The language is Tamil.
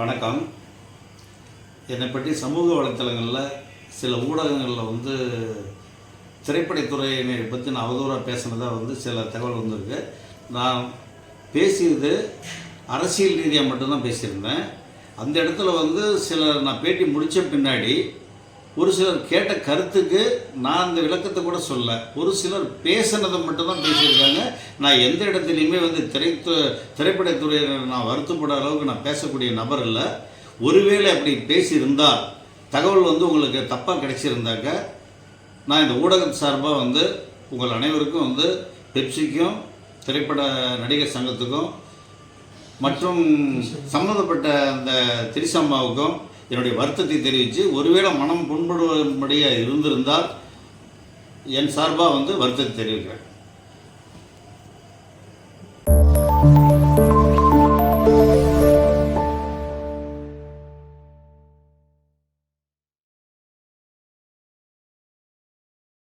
வணக்கம். என்னை பற்றி சமூக வலைத்தளங்களில் சில ஊடகங்களில் வந்து திரைப்படத்துறையினை பற்றி நான் அவதூறாக பேசினதாக வந்து சில தகவல் வந்திருக்கு. நான் பேசியது அரசியல் ரீதியாக மட்டும்தான் பேசியிருந்தேன். அந்த இடத்துல வந்து சிலர் நான் பேட்டி முடித்த பின்னாடி ஒரு சிலர் கேட்ட கருத்துக்கு நான் அந்த விளக்கத்தை கூட சொல்ல. ஒரு சிலர் பேசுனதை மட்டும்தான் பேசியிருக்காங்க. நான் எந்த இடத்துலையுமே வந்து திரைத்து திரைப்படத்துறையினர் நான் வருத்தப்பட அளவுக்கு நான் பேசக்கூடிய நபர் இல்லை ஒருவேளை அப்படி பேசியிருந்தால் தகவல் வந்து உங்களுக்கு தப்பாக கிடைச்சிருந்தாக்க நான் இந்த ஊடகம் சார்பாக வந்து உங்கள் அனைவருக்கும் வந்து பெப்சிக்கும் திரைப்பட நடிகர் சங்கத்துக்கும் மற்றும் சம்மந்தப்பட்ட அந்த திரிசம்மாவுக்கும் என்னுடைய வருத்தத்தை தெரிவித்து ஒருவேளை மனம் புண்படும்படியாக இருந்திருந்தால் என் சார்பாக வந்து வருத்தத்தை தெரிவிக்கிறேன்.